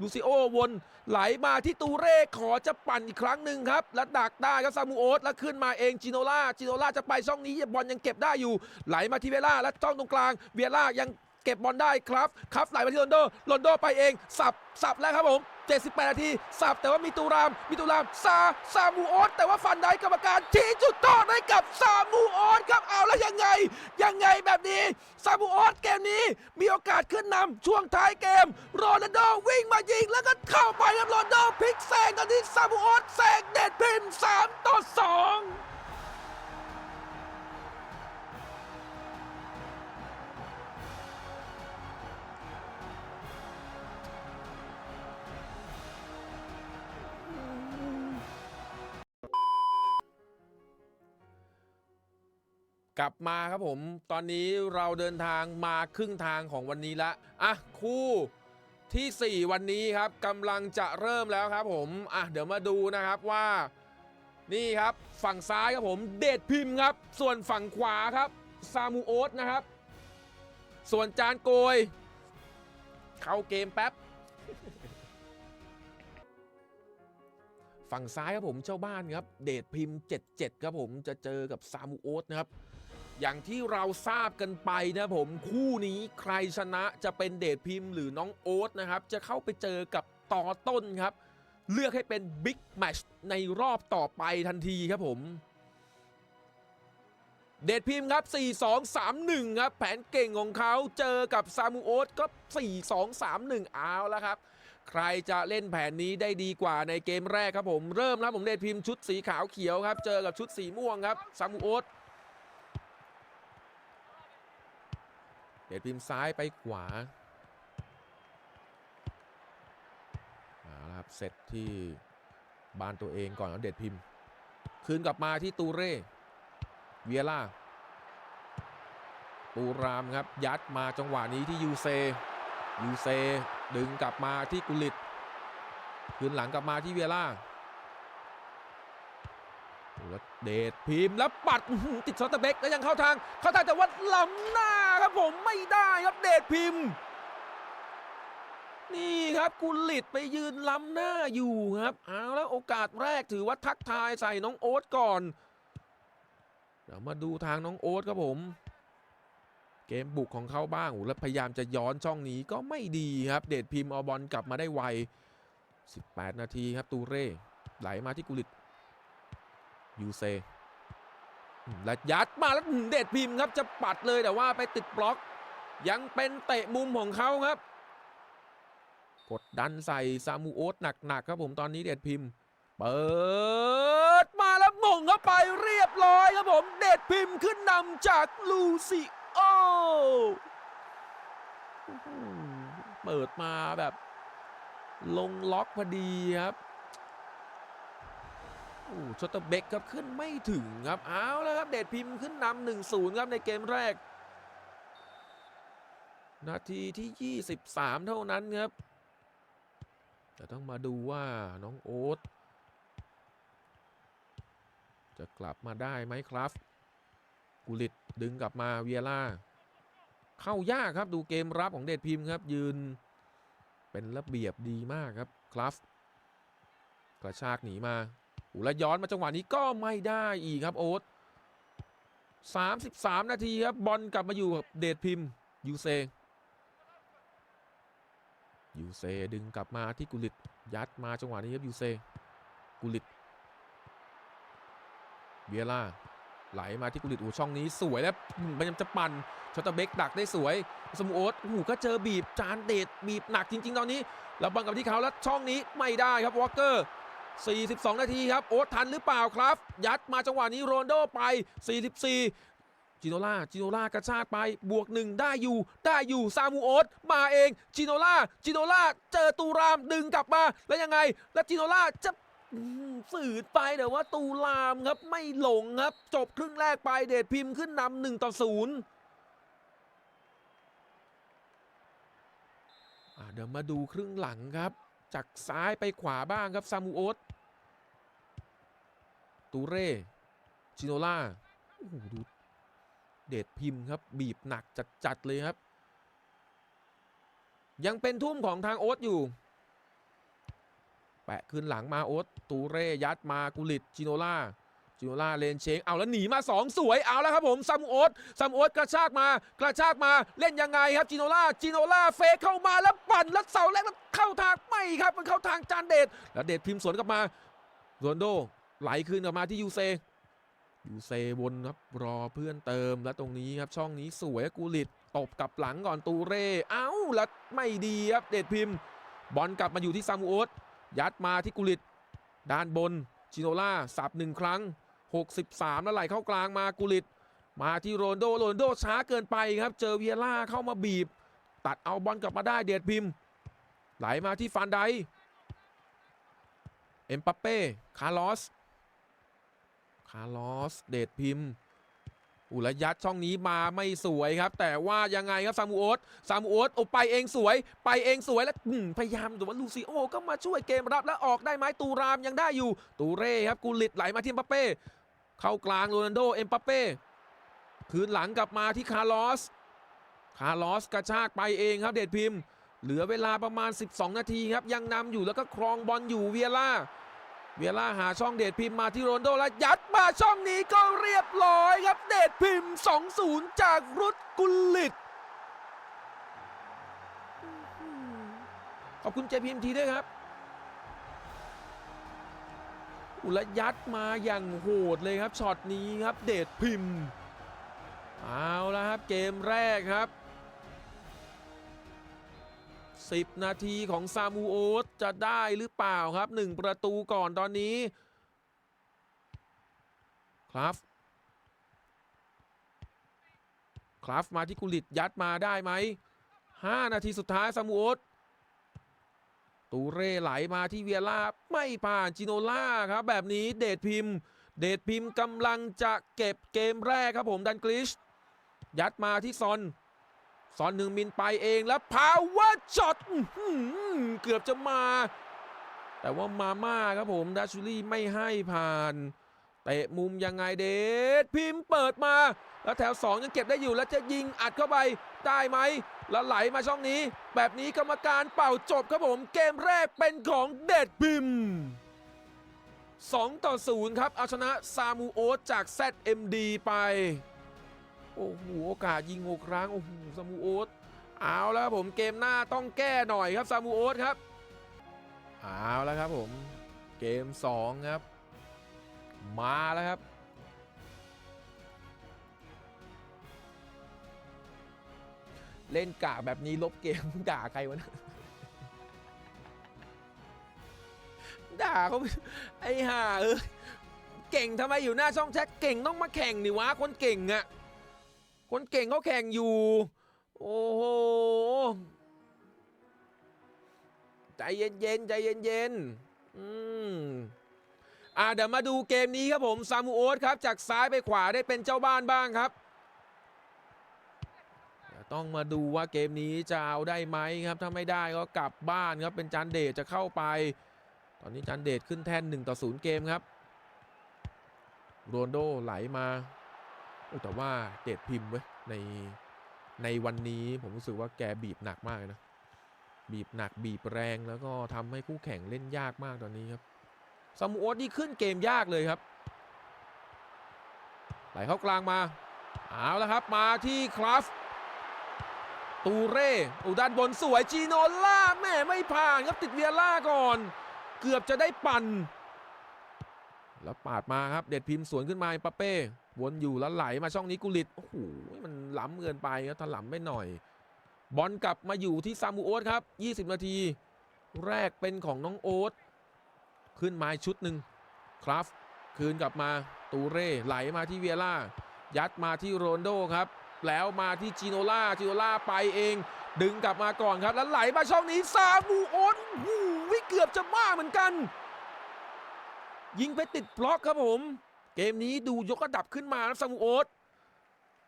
ลูซิโอวนไหลมาที่ตูเร่ขอจะปั่นอีกครั้งหนึ่งครับ และดักได้ครับซามูโอสแล้วขึ้นมาเองจิโนล่าจิโนล่าจะไปช่องนี้บอลยังเก็บได้อยู่ ไหลมาที่เวล่าและจ้องตรงกลางเวล่ายัง เก็บบอลได้ครับครับไหลมาที่โรนโดโรนโดไปเอง สับสับแล้วครับผม78 นาที สับแต่ว่ามีตูราม มีตูราม ซา ซามูโอสแต่ว่าฟันได้กรรมการชี้จุดโทษให้กับซามูโอสครับเอาแล้วยังไง ยังไงแบบนี้ ซามูโอสเกมนี้ มีโอกาสขึ้นนำช่วงท้ายเกม โรนัลโดวิ่งมายิงแล้วก็เข้าไปครับโรนัลโดพลิกแซงตอนนี้ซามูโอสแซงเด็ดพิมพ์3ต่อ2 กลับมาครับผม ตอนนี้เราเดินทางมาครึ่งทางของวันนี้ละอะคู่ทีสี่ 4 วันนี้ครับกำลังจะเริ่มแล้วครับผมอะเดี๋ยวมาดูนะครับว่า นี่ครับฝั่งซ้ายครับผมเดชพิมพ์ครับ ส่วนฝั่งขวาครับซามูโอสนะครับ ส่วนจานโกย เข้าเกมแป๊บ ฝั่งซ้ายครับผมเจ้าบ้านครับ เดชพิมพ์ 77 ครับผมจะเจอกับซามูโอสนะครับ อย่างที่เราทราบกันไปนะผมคู่นี้ใครชนะจะเป็นเดชพิมพ์หรือน้องโอ๊ตนะครับ จะเข้าไปเจอกับต่อต้นครับ เลือกให้เป็นบิ๊กแมชในรอบต่อไปทันทีครับผม เดชพิมพ์ครับ 4-2-3-1 ครับ แผนเก่งของเขาเจอกับซามูโอตก็ 4-2-3-1 เอาแล้วครับ ใครจะเล่นแผนนี้ได้ดีกว่าในเกมแรกครับผม เริ่มแล้วผมเดชพิมพ์ชุดสีขาวเขียวครับ เจอกับชุดสีม่วงครับซามูโอต เดชพิมพ์ซ้ายไปขวาเอาละครับเซตที่บานตัวเองก่อนแล้วเดชพิมพ์ คืนกลับมาที่ตูเร่เวียล่าปูรามครับ ยัดมาจังหวะนี้ที่ยูเซยูเซดึงกลับมาที่กุลิต คืนหลังกลับมาที่เวียล่าแล้วเดชพิมพ์แล้วปัดติดซอตเตอร์เบกแล้วยังเข้าทาง เข้าทางแต่ว่าล้ำหน้า ผมไม่ได้ครับเดชพิมพ์ นี่ครับกุลิตไปยืนล้ำหน้าอยู่ครับเอาแล้วโอกาสแรกถือว่าทักทายใส่น้องโอ๊ตก่อนเดี๋ยวมาดูทางน้องโอ๊ตครับผม เกมบุกของเขาบ้างโอ้แล้วพยายามจะย้อนช่องนี้ก็ไม่ดีครับ เดชพิมพ์เอาบอลกลับมาได้ไว 18 นาทีครับตูเร่ไหลมาที่กุลิตยูเซ และยัดมาแล้วอืมเดพิมพ์ครับจะปัดเลยแต่ว่าไปติดบล็อก ยังเป็นเตะมุมของเขาครับ กดดันใส่ซามูโอตหนักๆครับผมตอนนี้เดชพิมพ์ เปิดมาแล้วมงเข้าไปเรียบร้อยครับผมเดชพิมพ์ขึ้นนำจากลูซิโอเปิดมาแบบลงล็อกพอดีครับ โอ้ชอตเตอร์เบกครับขึ้นไม่ถึงครับเอาแล้วครับเดชพิมพ์ขึ้นนำหนึ่งศูนย์ครับในเกมแรก นาทีที่ 23 เท่านั้นครับแต่ต้องมาดูว่าน้องโอ๊ตจะกลับมาได้ไหมครับ กุลิตดึงกลับมาเวียล่า เข้ายากครับดูเกมรับของเดชพิมพ์ครับ ยืนเป็นระเบียบดีมากครับคลัฟกระชากหนีมา แล้วย้อนมาจังหวะนี้ก็ไม่ได้อีกครับโอ๊ต33นาทีครับบอลกลับมาอยู่กับเดชพิมพ์ยูเซยูเซดึงกลับมาที่กุลิตยัดมาจังหวะนี้ครับยูเซกุลิตเบียร่าไหลมาที่กุลิตโอ้ช่องนี้สวยแล้วมพยายามจะปั่นชอตเตอร์เบกดักได้สวย สมูโอ๊ตโอ้โหก็เจอบีบจานเดดบีบหนักจริง ๆ ตอนนี้แล้วบอลกลับที่เขาแล้วช่องนี้ไม่ได้ครับวอลเกอร์ 42 นาทีครับ โอ๊ตทันหรือเปล่าครับ ยัดมาจังหวะนี้โรนโดไป 44 จิโนล่า จิโนล่ากระชากไป บวกหนึ่งได้อยู่ ได้อยู่ ซามูโอตมาเอง จิโนล่า จิโนล่า เจอตูรามดึงกลับมา แล้วยังไง แล้วจิโนล่าจะอืมฝืดไปแต่ว่าตูรามครับไม่หลงครับ จบครึ่งแรกไปเดชพิมพ์ขึ้นนำหนึ่งต่อศูนย์เดี๋ยวมาดูครึ่งหลังครับ จากซ้ายไปขวาบ้างครับซามูโอตตูเร่ชิโนล่าโอ้โหดูเดชพิมพ์ครับ บีบหนักจัด ๆ เลยครับ ยังเป็นทุ่มของทางโอ๊ตอยู่ แปะขึ้นหลังมาโอ๊ตตูเร่ยัดมากุลิตชิโนล่า จิโนล่าเลนเชงเอาแล้วหนีมา 2 สวยเอาแล้วครับผมซามูโอตซามูโอตกระชากมากระชากมาเล่นยังไงครับจิโนล่าจิโนล่าเฟกเข้ามาแล้วปั่นแล้วเสาแรกแล้วเข้าทางไม่ครับ มันเข้าทางจานเดชแล้วเดชพิมพ์สวนกลับมาโรนโดไหลคืนกลับมาที่ยูเซยูเซวนครับรอเพื่อนเติมแล้วตรงนี้ครับช่องนี้สวยกูลิตตบกลับหลังก่อนตูเร่เอ้าแล้วไม่ดีครับเดชพิมพ์ บอลกลับมาอยู่ที่ซามูโอตยัดมาที่กุลิตด้านบนจิโนล่าสับหนึ่งครั้ง 63 แล้วไหลเข้ากลางมากุลิต มาที่โรนโดโรนโดช้าเกินไปครับ เจอเวียร่าเข้ามาบีบ ตัดเอาบอลกลับมาได้เดดพิมพ์ไหลมาที่ฟานไดเอ็มปัปเป้คาร์ลอสคาร์ลอสเดดพิมพ์อุรยัดช่องนี้มาไม่สวยครับ แต่ว่ายังไงครับซามูโอตซามูโอตโอไปเองสวย ไปเองสวยแล้วพยายามแต่ว่าลูซิโอก็มาช่วยเกมรับแล้วออกได้ไหมตูรามยังได้อยู่ ตูเร่ครับกูลิตไหลมาที่มปัปเป้ เข้ากลางโรนัลโดเอ็มปัปเป้คืนหลังกลับมาที่คาร์ลอส คาร์ลอสกระชากไปเองครับเดชพิมพ์ เหลือเวลาประมาณ 12 นาทีครับ ยังนำอยู่แล้วก็ครองบอลอยู่เวียร่า เวียร่าหาช่องเดชพิมพ์มาที่โรนลโดแล้วยัดมาช่องนี้ก็เรียบร้อยครับเดชพิมพ์ 2-0 จากรุดกุลลิตขอบคุณเจพิมพ์ทีด้วยครับ อุระยัดมาอย่างโหดเลยครับช็อตนี้ครับเดชพิมพ์เอาแล้วครับเกมแรกครับ 10 นาทีของซามูโอตจะได้หรือเปล่าครับ 1 ประตูก่อนตอนนี้ ครับครับมาที่กุลิตยัดมาได้ไหม 5 นาทีสุดท้ายซามูโอต ตูเร่ไหลมาที่เวียร่าไม่ผ่านจิโนล่าครับ แบบนี้เดชพิมพ์ เดชพิมพ์กำลังจะเก็บเกมแรกครับผมดันกลิช ยัดมาที่ซอน ซอนหนึ่งมินไปเองแล้วพาวเวอร์ช็อตเกือบจะมา แต่ว่ามาม่าครับผมดัชชูรี่ไม่ให้ผ่านเตะมุมยังไงเดชพิมพ์เปิดมา แล้วแถว 2 ยังเก็บได้อยู่แล้วจะยิงอัดเข้าไปได้ไหม แล้วไหลมาช่องนี้ แบบนี้กรรมการเป่าจบครับผม เกมแรกเป็นของเดชพิม 2 ต่อ 0 ครับ เอาชนะซามูโอตจาก ZMD ไป โอ้โห โอกาสยิงหกครั้ง โอ้โห ซามูโอตเอาแล้วครับผมเกมหน้าต้องแก้หน่อยครับ ซามูโอตครับ เอาแล้วครับผม เกม 2 ครับ มาแล้วครับ เล่นกะแบบนี้ลบเกมด่าใครวะนะด่าเขาไม่ไอ้ห่าเออเก่งทำไมอยู่หน้าช่องแชทเก่งต้องมาแข่งนี่วะคนเก่งอะคนเก่งเขาแข่งอยู่ โอ้โหใจเย็นๆใจเย็นๆอืมอ่าเดี๋ยวมาดูเกมนี้ครับผมซามูโอตครับ จากซ้ายไปขวาได้เป็นเจ้าบ้านบ้างครับ ต้องมาดูว่าเกมนี้จะเอาได้ไหมครับ ถ้าไม่ได้ก็กลับบ้านครับ เป็นจานเดชจะเข้าไป ตอนนี้จานเดชขึ้นแท่น1ต่อ0เกมครับ โรนโดไหลมาแต่ว่าเดชพิมพ์เว้ยในในวันนี้ผมรู้สึกว่าแกบีบหนักมากเลยนะ บีบหนักบีบแรงแล้วก็ทำให้คู่แข่งเล่นยากมากตอนนี้ครับซามูโอตนี่ขึ้นเกมยากเลยครับ ไหลเข้ากลางมา เอาแล้วครับมาที่คราฟ ตูเร่อูด้านบนสวยจีโนล่าแม่ไม่ผ่านครับติดเวียร่าก่อน เกือบจะได้ปั่น แล้วปาดมาครับเด็ดพิมพ์สวนขึ้นมาปาเป้วนอยู่แล้วไหลมาช่องนี้กุลิตโอ้โหมันล้ำเกินไปครับถลำไปหน่อย บอลกลับมาอยู่ที่ซามูโอ๊ตครับ 20 นาที แรกเป็นของน้องโอ๊ตขึ้นมาชุดหนึ่งคราฟคืนกลับมาตูเร่ไหลมาที่เวียร่ายัดมาที่โรนโดครับ แล้วมาที่จิโนล่าจิโนล่าไปเอง ดึงกลับมาก่อนครับ แล้วไหลมาช่องนี้ซามูโอ๊ตโอ้โหเกือบจะมาเหมือนกัน ยิงไปติดบล็อกครับผม เกมนี้ดูยกระดับขึ้นมาครับซามูโอต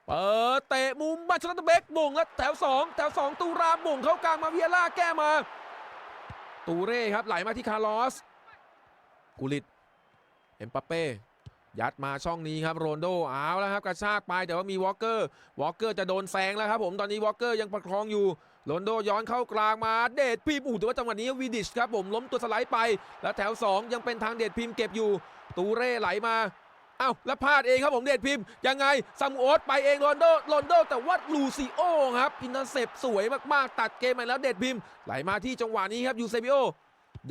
เปิดเตะมุมมาชนะตเบกมงแล้วแถว2แถว2ตูรามมงเข้ากลางมาเวียร่าแก้มา ตูเร่ครับไหลมาที่คาร์ลอสกุลิตเอ็มปัปเป้ ยัดมาช่องนี้ครับโรนโดเอาแล้วครับกระชากไปแต่ว่ามีวอลเกอร์วอลเกอร์จะโดนแซงแล้วครับผมตอนนี้วอลเกอร์ยังประคองอยู่โรนโดย้อนเข้ากลางมาเดชพิมพ์อูแต่ว่าจังหวะนี้วีดิชครับผมล้มตัวสไลด์ไป แล้วแถว 2 ยังเป็นทางเดชพิมพ์เก็บอยู่ ตูเร่ไหลมาเอ้าแล้วพลาดเองครับผมเดชพิมพ์ยังไงซามูโอสไปเองโรนโดโรนโดแต่ว่าลูซิโอครับอินเตอร์เซปสวยมากๆ ตัดเกมไปแล้วเดชพิมพ์ไหลมาที่จังหวะนี้ครับยูเซบิโอ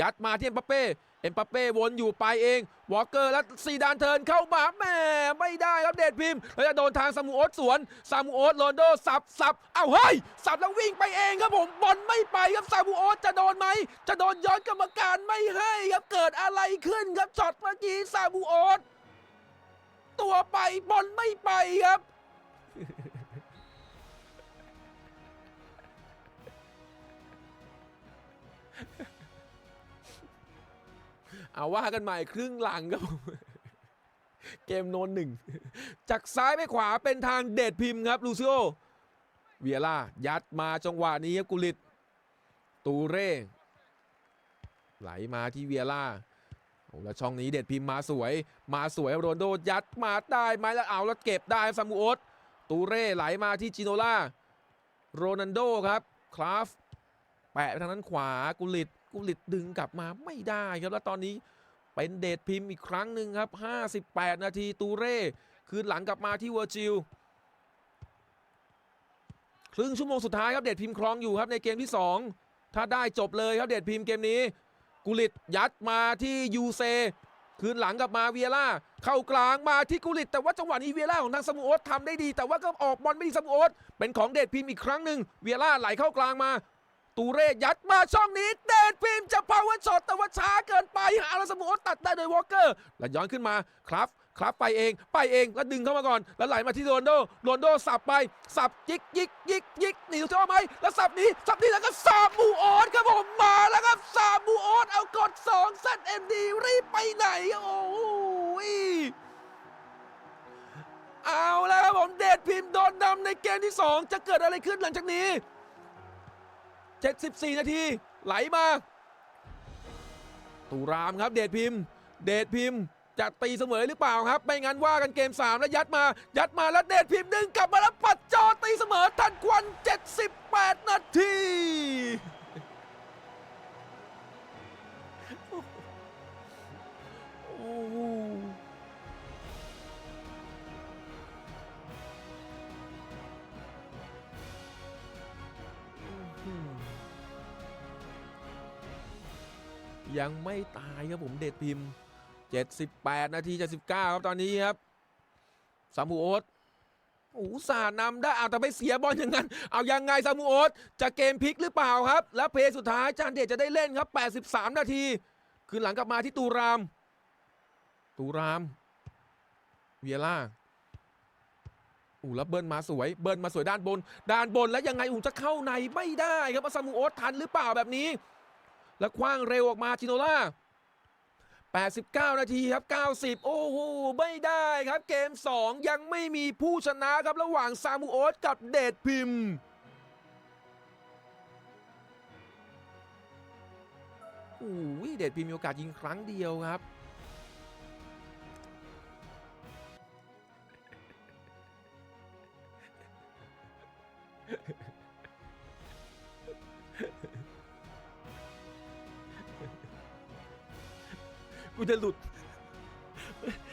ยัดมาที่เอ็มบัปเป้ เอ็มบัปเป้วนอยู่ไปเองวอลเกอร์และซีดานเทิร์นเข้ามาแหม่ไม่ได้ครับเดชพิมพ์แล้วจะโดนทางซามูโอสสวนซามูโอสโรนโดสับสับเอ้าเฮ้ยสับแล้ววิ่งไปเองครับผมบอลไม่ไปครับซามูโอสจะโดนไหมจะโดนย้อนกรรมการไม่ให้ครับเกิดอะไรขึ้นครับช็อตเมื่อกี้ซามูโอสตัวไปบอลไม่ไปครับ เอาว่ากันใหม่ครึ่งหลังครับผมเกมโนนหนึ่ง จากซ้ายไปขวาเป็นทางเดชพิมพ์ครับลูซิโอเวียร่ายัดมาจังหวะนี้ครับกุลิต ตูเร่ไหลมาที่เวียร่าโอ้แล้วช่องนี้เดชพิมพ์มาสวย มาสวยโรนลโดยัดมาได้ไหมแล้วเอาแล้วเก็บได้ซามูโอสตูเร่ไหลมาที่จิโนล่าโรนันโดครับคลาฟแปะไปทางนั้นขวากุลิต กุลิตดึงกลับมาไม่ได้ครับแล้วตอนนี้เป็นเดชพิมพ์อีกครั้งหนึ่งครับ 58 นาทีตูเร่คืนหลังกลับมาที่เวอร์จิลครึ่งชั่วโมงสุดท้ายครับเดชพิมพ์ครองอยู่ครับในเกมที่ 2 ถ้าได้จบเลยครับเดชพิมพ์เกมนี้ กุลิตยัดมาที่ยูเซคืนหลังกลับมาเวียร่าเข้ากลางมาที่กุลิต แต่ว่าจังหวะนี้เวียร่าของทางสมูโอสทำได้ดี แต่ว่าก็ออกบอลไม่ดีสมูโอสเป็นของเดชพิมพ์อีกครั้งหนึ่งเวียร่าไหลเข้ากลางมา ตูเร่ยัดมาช่องนี้ เดดพิมพ์จะพาวเวอร์ช็อตแต่ว่าช้าเกินไปหาอาราสมูโอตัดได้โดยวอลเกอร์แล้วย้อนขึ้นมาครับครับไปเองไปเองแล้วดึงเข้ามาก่อน แล้วไหลมาที่โรนโดโรนโดสับไป สับยิกยิกยิกยิกหนีตัวไหมแล้วสับนี้สับนี้แล้วก็ซามูออนครับผมมาแล้วครับซามูออนเอากด2เซตเอ็มดีรีบไปไหนโอ้ยเอาแล้วครับผมเดดพิมพ์โดนนำในเกมที่ 2 จะเกิดอะไรขึ้นหลังจากนี้ 74 นาที ไหลมาตูรามครับเดชพิมพ์ เดชพิมพ์จะตีเสมอหรือเปล่าครับ ไม่งั้นว่ากันเกม 3 แล้วยัดมา ยัดมาแล้วเดชพิมพ์ดึงกลับมาแล้วปัดจอตีเสมอทันควัน 78 นาที โอ้ ยังไม่ตายครับผมเดชพิมพ์ 78 นาที79ครับตอนนี้ครับซามูโอสโอ้โหสาดนำได้เอาแต่ไปเสียบอลอย่างนั้น เอายังไงซามูโอสจะเกมพลิกหรือเปล่าครับ แล้วเพย์สุดท้ายจานเดชจะได้เล่นครับ 83 นาที คืนหลังกลับมาที่ตูราม ตูรามเวียร่าอู้แล้วเบิ้ลมาสวย เบิ้ลมาสวยด้านบน ด้านบนแล้วยังไงอูจะเข้าในไม่ได้ครับว่าซามูโอสทันหรือเปล่าแบบนี้ แล้วคว้างเร็วออกมาจิโนล่า89 นาทีครับ 90 โอ้โห ไม่ได้ครับ เกม 2 ยังไม่มีผู้ชนะครับ ระหว่างซามูโอสกับเดชพิมพ์โอ้ยเดชพิมพ์มีโอกาสยิงครั้งเดียวครับ กูจะหลุด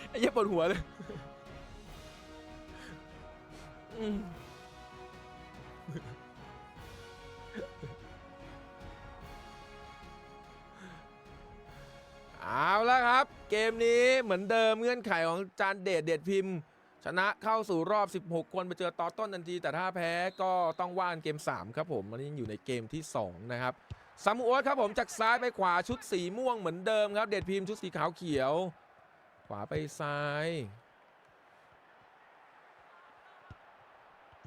ไอ้เหี้ยปวดหัวเลยอืมเอาแล้วครับ เกมนี้เหมือนเดิมเงื่อนไขของจานเดชเดชพิมพ์ ชนะเข้าสู่รอบ 16 คนไปเจอต่อต้นทันที แต่ถ้าแพ้ก็ต้องว่านเกม 3 ครับผมมันยังอยู่ในเกมที่ 2 นะครับ ซามูโอสครับผมจากซ้ายไปขวาชุดสีม่วงเหมือนเดิมครับ เดดพิมพ์ชุดสีขาวเขียว ขวาไปซ้าย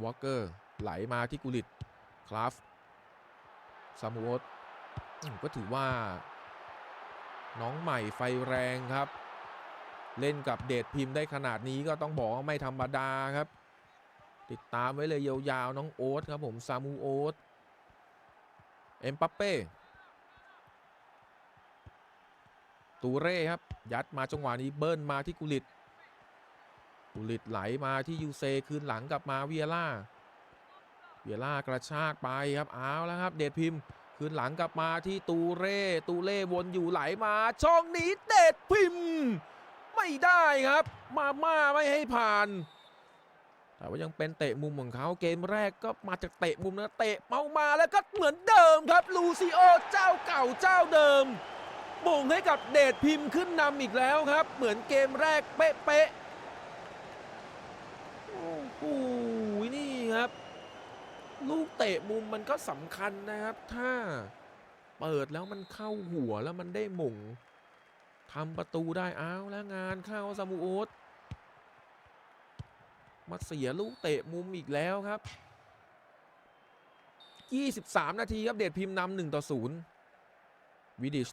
วอลเกอร์ไหลมาที่กุลิตคลาฟซามูโอสอืมก็ถือว่า น้องใหม่ไฟแรงครับ เล่นกับเดดพิมพ์ได้ขนาดนี้ก็ต้องบอกว่าไม่ธรรมดาครับ ติดตามไว้เลยยาวๆน้องโอ๊ตครับผมซามูโอ๊ต เอ็มปัปเป้ตูเร่ครับ ยัดมาจังหวะนี้เบิ้ลมาที่กุลิต กุลิตไหลมาที่ยูเซคืนหลังกลับมาเวียร่า เวียร่ากระชากไปครับเอาแล้วครับ เดชพิมพ์ คืนหลังกลับมาที่ตูเร่ ตูเร่วนอยู่ไหลมาช่องนี้เดชพิมพ์ ไม่ได้ครับ มาม่าไม่ให้ผ่าน แต่ว่ายังเป็นเตะมุมของเขาเกมแรกก็มาจากเตะมุมนะเตะเมามาแล้วก็เหมือนเดิมครับลูซิโอเจ้าเก่าเจ้าเดิมมงให้กับเดชพิมพ์ขึ้นนำอีกแล้วครับ เหมือนเกมแรกเป๊ะๆโอ้โหนี่ครับ ลูกเตะมุมมันก็สำคัญนะครับ ถ้าเปิดแล้วมันเข้าหัวแล้วมันได้หม่งทำประตูได้อ้าวแล้วงานเข้าซามูโอต มาเสียลูกเตะมุมอีกแล้วครับ 23 นาทีครับเดชพิมพ์นำหนึ่งต่อศูนย์วิดิช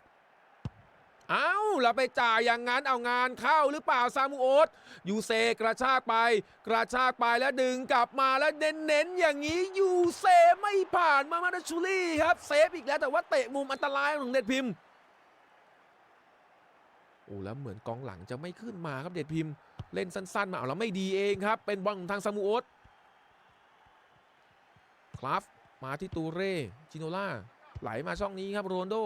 เอ้าแล้วไปจ่ายอย่างนั้นเอางานเข้าหรือเปล่าซามูโอตยูเซกระชากไป กระชากไปแล้วดึงกลับมาแล้วเน้นๆอย่างนี้ยูเซไม่ผ่านมามาดชูลี่ครับเซฟอีกแล้วแต่ว่าเตะมุมอันตรายของเดชพิมพ์โอ้แล้วเหมือนกองหลังจะไม่ขึ้นมาครับเดชพิมพ์ เล่นสั้นๆมาเอาแล้วไม่ดีเองครับ เป็นบอลของทางซามูโอตคลาฟมาที่ตูเร่จิโนล่าไหลมาช่องนี้ครับโรนโด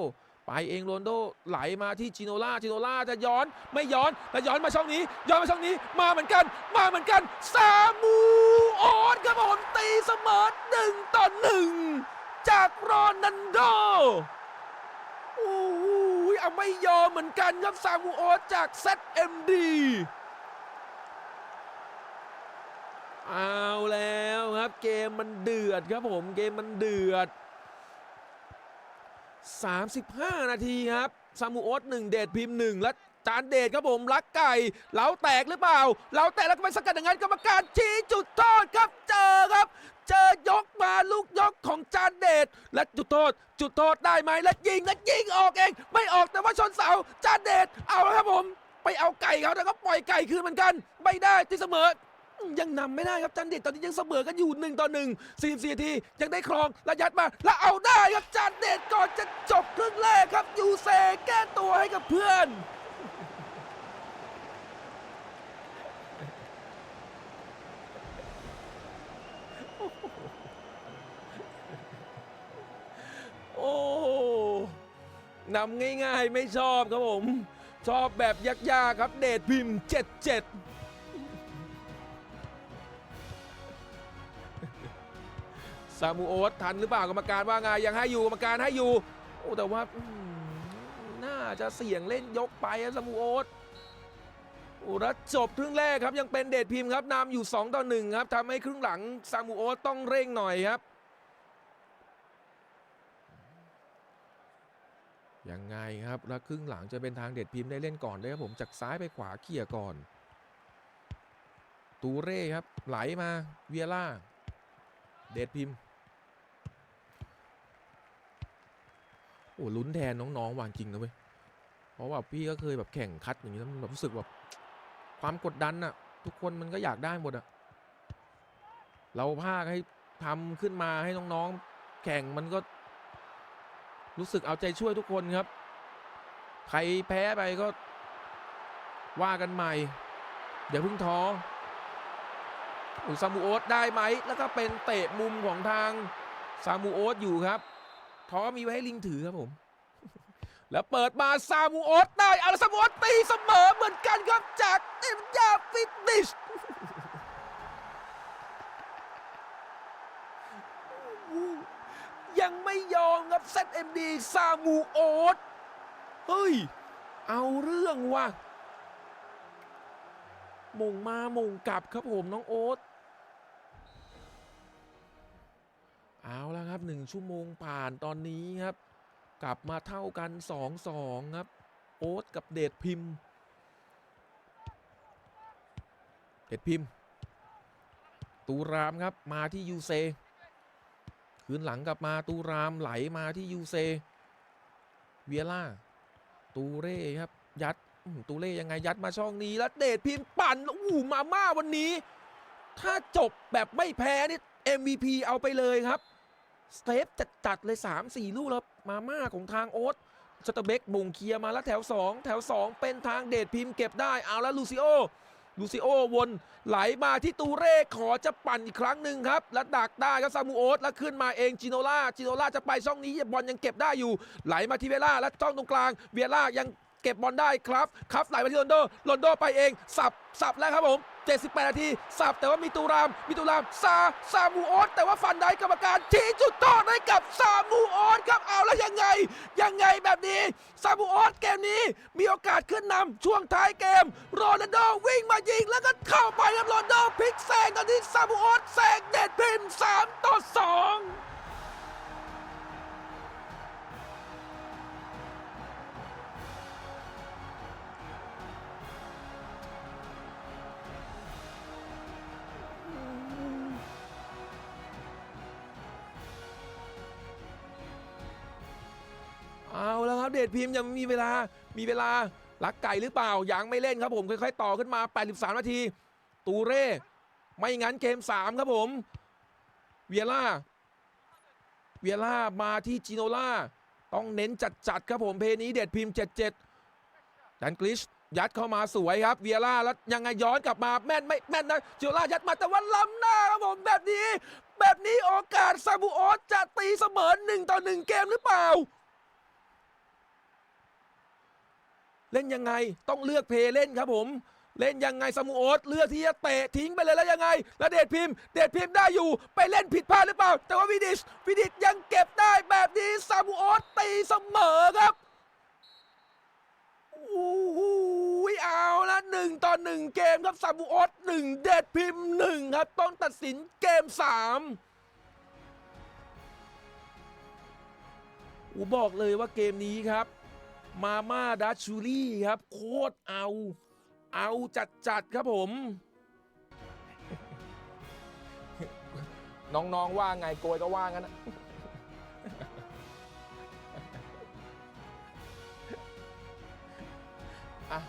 ไปเองโรนโดไหลมาที่จิโนล่าจิโนล่าจะย้อนไม่ย้อนแต่ย้อนมาช่องนี้ ย้อนมาช่องนี้มาเหมือนกัน มาเหมือนกันซามูโอตครับผมตีเสมอหนึ่งต่อหนึ่งจากโรนันโดโอ้โหเอาไม่ยอมเหมือนกันครับซามูโอตจาก ZMD เอาแล้วครับ เกมมันเดือดครับผมเกมมันเดือด 35 นาทีครับซามูโอตหนึ่งเดชพิมพ์หนึ่งและจานเดชครับผมลักไก่เหลาแตกหรือเปล่าเหลาแตกแล้วก็ไปสกัดอย่างนั้นกรรมการชี้จุดโทษครับเจอครับ เจอยกมาลูกยกของจานเดชและจุดโทษ จุดโทษได้ไหมและยิงและยิงออกเอง ไม่ออกแต่ว่าชนเสาจานเดชเอาแล้วครับผม ไปเอาไก่เขาแต่ก็ปล่อยไก่คืนเหมือนกัน ไม่ได้ที่เสมอ ยังนำไม่ได้ครับจันเด็ดตอนนี้ยังเสมอกันอยู่หนึ่งต่อหนึ่งสี่สี่ทียังได้ครองและยัดมา แล้วเอาได้ครับจันเด็ดก่อนจะจบครึ่งแรกครับยูเซแก้ตัวให้กับเพื่อนโอ้นำง่ายๆไม่ชอบครับผม ชอบแบบยากๆครับเดชพิมพ์ 77 ซามูโอตทันหรือเปล่ากรรมการว่าไงยังให้อยู่กรรมการให้อยู่โอ้แต่ว่าน่าจะเสี่ยงเล่นยกไปซามูโอตโอ้แล้วจบครึ่งแรกครับยังเป็นเดชพิมพ์ครับนำอยู่ 2 ต่อ 1 ครับทำให้ครึ่งหลังซามูโอตต้องเร่งหน่อยครับ ยังไงครับแล้วครึ่งหลังจะเป็นทางเด็ดพิมพ์ได้เล่นก่อนเลยครับผมจากซ้ายไปขวาเขี่ยร์ก่อน ตูเร่ครับไหลมาเวียล่าเดดพิมพ์ โอ้ลุ้นแทนน้องๆวางจริงนะเว้ยเพราะว่าพี่ก็เคยแบบแข่งคัดอย่างนี้แล้วมันแบบรู้สึกแบบความกดดันอะทุกคนมันก็อยากได้หมดอะเราภาคให้ทำขึ้นมาให้น้องๆ แข่งมันก็รู้สึกเอาใจช่วยทุกคนครับ ใครแพ้ไปก็ว่ากันใหม่อย่าเพิ่งท้ออุซามูโอตได้ไหม แล้วก็เป็นเตะมุมของทางซามูโอตอยู่ครับ ท้อมีไว้ให้ลิงถือครับผม แล้วเปิดมาซามูโอตได้อาแล้วซามูโอตตีเสมอเหมือนกันครับจากเอ็มยาฟิตนิชยังไม่ยอมครับ ZMD ซามูโอตเฮ้ย เอาเรื่องว่ะมงมามงกลับครับผมน้องโอ๊ต เอาแล้วครับหนึ่งชั่วโมงผ่านตอนนี้ครับ กลับมาเท่ากันสองสองครับ โอ๊ตกับเดชพิมพ์ เดชพิมพ์ ตูรามครับมาที่ยูเซคืนหลังกลับมาตูรามไหลมาที่ยูเซ เวียล่า ตูเร่ครับ ยัดตูเร่ยังไงยัดมาช่องนี้แล้วเดชพิมพ์ปั่นอู้หูมาม่าวันนี้ ถ้าจบแบบไม่แพ้นี่ MVP เอาไปเลยครับ สเตปจัดๆเลย 3-4 ลูกแล้วมาม่าของทางโอ๊ตสเตเบกมุงเคลียร์มาแล้วแถว 2 แถว 2 เป็นทางเดชพิมพ์เก็บได้ เอาแล้วลูซิโอ ลูซิโอวนไหลมาที่ตูเร่ขอจะปั่นอีกครั้งหนึ่งครับ แล้วดักได้ครับซามูโอสแล้วขึ้นมาเองจิโนล่าจิโนล่าจะไปช่องนี้บอลยังเก็บได้อยู่ ไหลมาที่เวล่าแล้วจ้องตรงกลางเวล่ายัง เก็บบอลได้ครับครับไหลไปที่ลอนโดลอนโดไปเอง สับสับแล้วครับผม78 นาที สับแต่ว่ามีตูราม มีตูราม ซา ซามูออสแต่ว่าฟันได้กรรมการชี้จุดโทษให้กับซามูออสครับ เอาแล้วยังไง ยังไงแบบนี้ ซามูออสเกมนี้มีโอกาสขึ้นนำช่วงท้ายเกม โรนัลโด ดพิมพ์ยังมีเวลา มีเวลาลักไก่หรือเปล่า ยังไม่เล่นครับผม ค่อยๆ ต่อขึ้นมา 83 นาที ตูเร่ ไม่งั้นเกม 3 ครับผม เวียล่า เวียล่ามาที่จิโนล่า ต้องเน้นจัดๆ ครับผม เพลนี้เดชพิมพ์ 77ดันกลิชยัดเข้ามาสวยครับ เวียล่าแล้วยังไงย้อนกลับมาแม่นไม่แม่นนะจิโนล่ายัดมาแต่ว่าล้ำหน้าครับผมแบบนี้ แบบนี้โอกาสซาบูโอสจะตีเสมอ1ต่อ1เกมหรือเปล่า เล่นยังไงต้องเลือกเพลย์เล่นครับผมเล่นยังไงสมูโอสเลือกที่จะเตะทิ้งไปเลยแล้วยังไงแล้วเดชพิมพ์ เดชพิมพ์ได้อยู่ ไปเล่นผิดพลาดหรือเปล่า แต่ว่าวิดิชวิดิชยังเก็บได้แบบนี้ซามูโอสตีเสมอครับโอ้โหเอาละหนึ่งต่อหนึ่งเกมครับซามูโอสหนึ่งเดชพิมพ์หนึ่งครับ ต้องตัดสินเกมสามอูบอกเลยว่าเกมนี้ครับ มาม่าดัชชูรี่ครับ โคตรเอา เอาจัดจัดครับผม น้องๆว่าไงโกยก็ว่างั้นนะอะ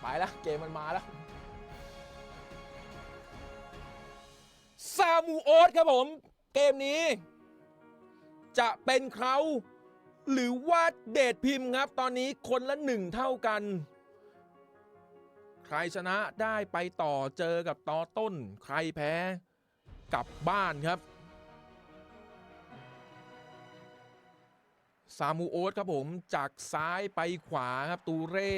ไปแล้วเกมมันมาแล้วซามูโอสครับผม เกมนี้ จะเป็นเขา หรือว่าเดชพิมพ์ครับ ตอนนี้คนละหนึ่งเท่ากัน ใครชนะได้ไปต่อเจอกับต่อต้น ใครแพ้กลับบ้านครับ ซามูโอสครับผมจากซ้ายไปขวาครับตูเร่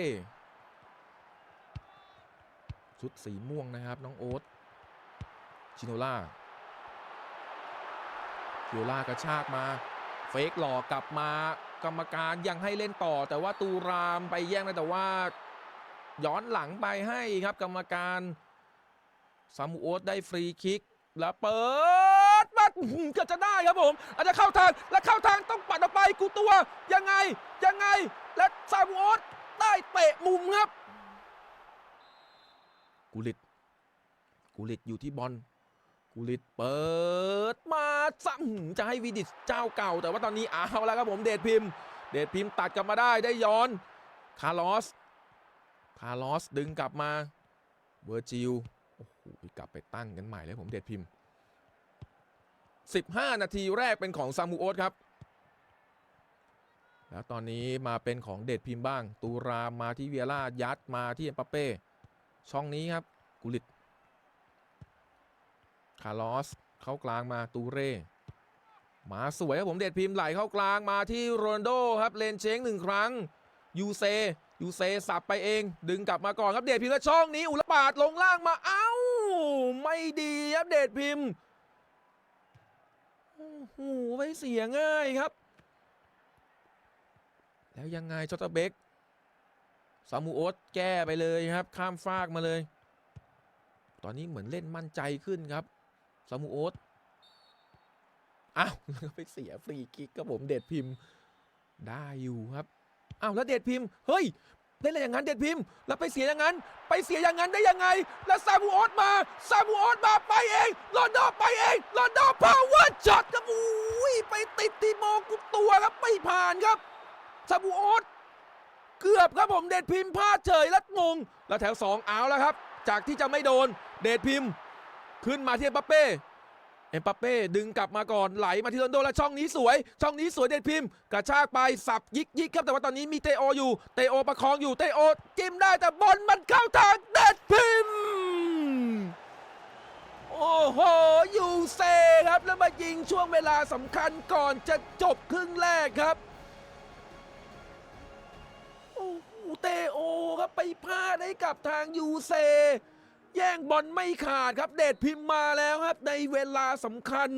ชุดสีม่วงนะครับ น้องโอ๊ตชิโนล่าชิโนล่ากระชากมา เฟกหลอกกลับมากรรมการยังให้เล่นต่อ แต่ว่าตูรามไปแย่งนะแต่ว่า ย้อนหลังไปให้ครับกรรมการซามูโอสได้ฟรีคิก แล้วเปิดมาเกือบจะได้ครับผม อาจจะเข้าทางและเข้าทางต้องปัดออกไปกูตัวยังไงยังไง และซามูโอสได้เตะมุมครับ กูลิตกูลิตอยู่ที่บอล กูลิตเปิดมาซ้ำจะให้วีดิสเจ้าเก่า แต่ว่าตอนนี้เอาแล้วครับผมเดชพิมพ์ เดชพิมพ์ตัดกลับมาได้ได้ย้อนคาร์ลอสคาร์ลอสดึงกลับมาเวอร์จิลโอ้โหกลับไปตั้งกันใหม่เลยผมเดชพิมพ์ 15 นาทีแรกเป็นของซามูโอสครับแล้วตอนนี้มาเป็นของเดชพิมพ์บ้าง ตูรามมาที่เวียร่ายัดมาที่เอ็มปัปเป้ช่องนี้ครับกุลิต คาร์ลอสเข้ากลางมาตูเร่มาสวยครับผมเดชพิมพ์ไหลเข้ากลางมาที่โรนโดครับเลนเชงหนึ่งครั้งยูเซยูเซสับไปเอง ดึงกลับมาก่อนครับเดชพิมพ์และช่องนี้อุลปาดลงล่างมาเอ้า ไม่ดีครับเดชพิมพ์โอ้โหไม่เสียง่ายครับ แล้วยังไงจอตเบกซามูโอสแก้ไปเลยครับ ข้ามฟากมาเลย ตอนนี้เหมือนเล่นมั่นใจขึ้นครับ ซามูโอสอ้าวแล้วไปเสียฟรีคิกครับผมเดชพิมพ์ได้อยู่ครับอ้าวแล้วเดชพิมพ์เฮ้ยเล่นอะไรอย่างนั้นเดชพิมพ์แล้วไปเสียอย่างนั้น ไปเสียอย่างนั้นได้ยังไง แล้วซามูโอสมาซามูโอสมาไปเองลอนดอนไปเองลอนดอนพาวเวอร์ช็อตครับอุ้ยไปติดทีโมกุตัวครับไม่ผ่านครับซามูโอสเกือบครับผมเดชพิมพ์พลาดเฉยและงงแล้วแถว2เอาแล้วครับ จากที่จะไม่โดนเดชพิมพ์ ขึ้นมาที่เอ็มปัปเป้เอ็มปัปเป้ดึงกลับมาก่อนไหลมาที่โรนโดแล้วช่องนี้สวย ช่องนี้สวยเดชพิมพ์ กระชากไปสับยิกยิกครับแต่ว่าตอนนี้มีเตโออยู่เตโอประคองอยู่เตโอจิ้มได้แต่บอลมันเข้าทางเดชพิมพ์โอ้โหยูเซครับแล้วมายิงช่วงเวลาสำคัญก่อนจะจบครึ่งแรกครับโอ้โหเตโอครับไปพลาดให้กับทางยูเซ แย่งบอลไม่ขาดครับ เดชพิมพ์มาแล้วครับ ในเวลาสำคัญ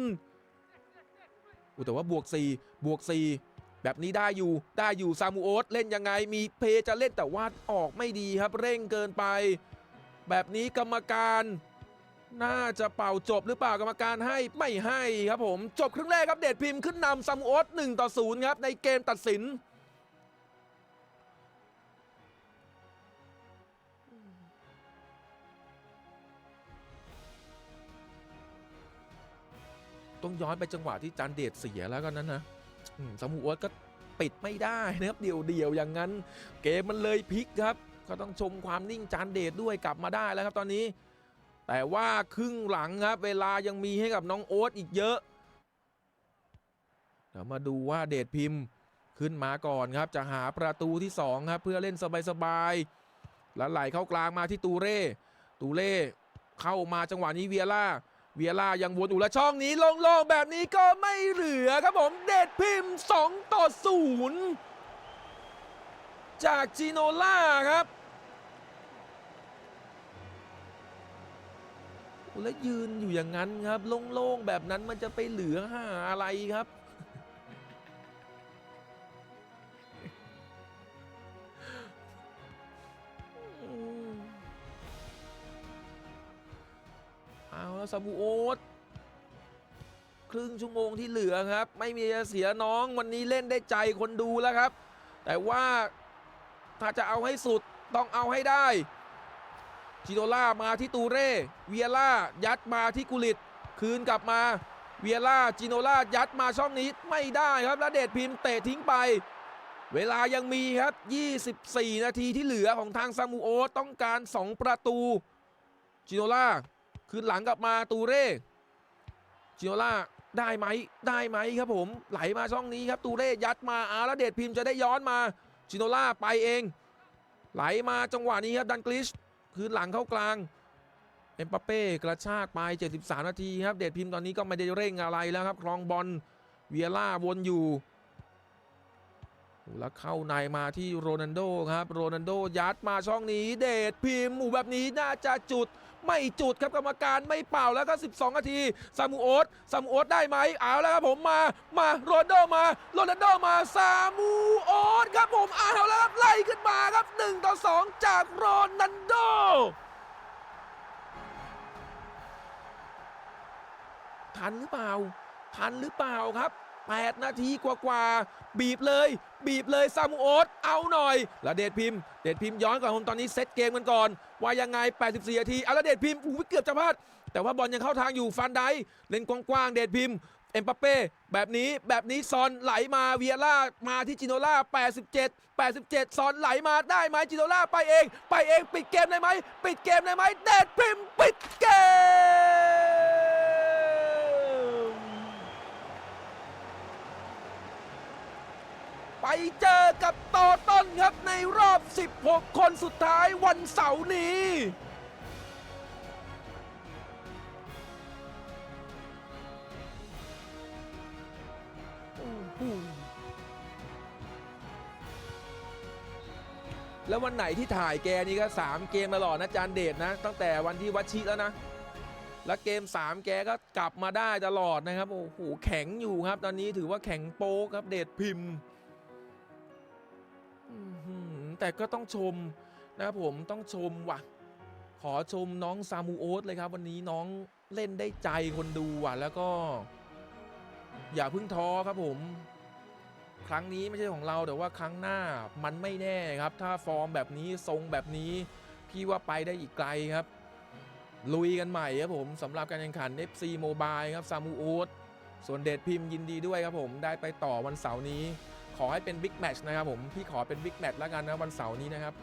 อู้แต่ว่าบวก 4 บวก 4 แบบนี้ได้อยู่ได้อยู่ซามูโอสเล่นยังไงมีเพย์จะเล่นแต่ว่าออกไม่ดีครับ เร่งเกินไป แบบนี้กรรมการน่าจะเป่าจบหรือเปล่ากรรมการให้ไม่ให้ครับผม จบครึ่งแรกครับเดชพิมพ์ขึ้นนำซามูโอส1ต่อ0ครับในเกมตัดสิน ต้องย้อนไปจังหวะที่จานเดชเสียแล้วกันนั้นนะอืมซามูโอสก็ปิดไม่ได้นะครับเดี่ยวๆอย่างนั้น เกมมันเลยพลิกครับก็ต้องชมความนิ่งจานเดชด้วยกลับมาได้แล้วครับตอนนี้ แต่ว่าครึ่งหลังครับ เวลายังมีให้กับน้องโอ๊ตอีกเยอะเดี๋ยวมาดูว่าเดชพิมพ์ขึ้นมาก่อนครับ จะหาประตูที่2ครับเพื่อเล่นสบายๆแล้วไหลเข้ากลางมาที่ตูเร่ตูเล่เข้ามาจังหวะนี้เวียร่า เวียล่ายังวนอยู่และช่องนี้โล่งๆแบบนี้ก็ไม่เหลือครับผมเดชพิมพ์ 2 ต่อ 0 จากจีโนล่าครับและยืนอยู่อย่างนั้นครับ โล่งๆแบบนั้นมันจะไปเหลือหาอะไรครับ เอาแล้วซาบูโอตครึ่งชั่วโมงที่เหลือครับ ไม่มีจะเสียน้องวันนี้เล่นได้ใจคนดูแล้วครับ แต่ว่าถ้าจะเอาให้สุดต้องเอาให้ได้จิโดล่ามาที่ตูเร่เวียล่ายัดมาที่กุลิต คืนกลับมาเวียล่าจิโนล่ายัดมาช่องนี้ไม่ได้ครับแล้วเดชพิมพ์เตะทิ้งไป เวลายังมีครับ 24 นาทีที่เหลือของทางซามูโอต้องการ 2 ประตูจิโนล่า คืนหลังกลับมาตูเร่จิโนล่าได้ไหมได้ไหมครับผมไหลมาช่องนี้ครับตูเร่ยัดมาอาแล้วเดชพิมพ์จะได้ย้อนมาจิโนล่าไปเอง ไหลมาจังหวะนี้ครับดันกลิชคืนหลังเข้ากลางเอ็มปาเป้กระชากไป 73 นาทีครับเดชพิมพ์ตอนนี้ก็ไม่ได้เร่งอะไรแล้วครับครองบอลเวียล่าวนอยู่แล้วเข้าในมาที่โรนันโดครับโรนันโดยัดมาช่องนี้ เดชพิมพ์หมู่แบบนี้น่าจะจุด ไม่จุดครับกรรมการไม่เป่าแล้วก็ 12 นาทีซามูโอตซามูโอตได้ไหมเอาแล้วครับผมมามาโรนโดมาโรนัลโดมาซามูโอตครับผมเอาแล้วครับไล่ขึ้นมาครับ1ต่อ2 จากโรนัลโดทันหรือเปล่า ทันหรือเปล่าครับ 8 นาทีกว่าๆบีบเลย บีบเลยซามูโอตเอาหน่อยล้วเดชพิมพ์เดชพิมพ์ย้อนก่อนผมตอนนี้เซตเกมกันก่อน ว่ายังไง 84 นาทีเอาล้วเดชพิมพ์อู้เกือบจะพลาดแต่ว่าบอลยังเข้าทางอยู่ฟันไดเล่นกว้างๆเดชพิมพ์เอ็มปาเป้แบบนี้แบบนี้ซอนไหลมาเวียร่ามาที่จิโนล่า 87 87 ซอนไหลมาได้ไหมจิโนล่าไปเอง ไปเองปิดเกมได้ไหมปิดเกมได้ไหมเดชพิมพ์ปิดเกม ไปเจอกับต่อต้นครับในรอบ 16 คนสุดท้ายวันเสาร์นี้แล้ววันไหนที่ถ่ายแกนี่ก็ 3 เกมตลอดนะจานเดชนะ ตั้งแต่วันที่วัชิแล้วนะ แล้วเกม 3 แกก็กลับมาได้ตลอดนะครับ โอ้โห แข็งอยู่ครับ ตอนนี้ถือว่าแข็งโป๊กครับเดชพิมพ์ แต่ก็ต้องชมนะครับผมต้องชมว่ะ ขอชมน้องซามูโอตเลยครับ วันนี้น้องเล่นได้ใจคนดูว่ะ แล้วก็ อย่าเพึ่งท้อครับผม ครั้งนี้ไม่ใช่ของเราแต่ว่าครั้งหน้ามันไม่แน่ครับ ถ้าฟอร์มแบบนี้ทรงแบบนี้ พี่ว่าไปได้อีกไกลครับ ลุยกันใหม่ครับผมสำหรับการแข่งขัน FC Mobile ครับซามูโอตส่วนเดชพิมพ์ยินดีด้วยครับผมได้ไปต่อวันเสาร์นี้ ขอให้เป็นบิ๊กแมตช์นะครับผม พี่ขอเป็นบิ๊กแมตช์แล้วกันนะวันเสาร์นี้นะครับ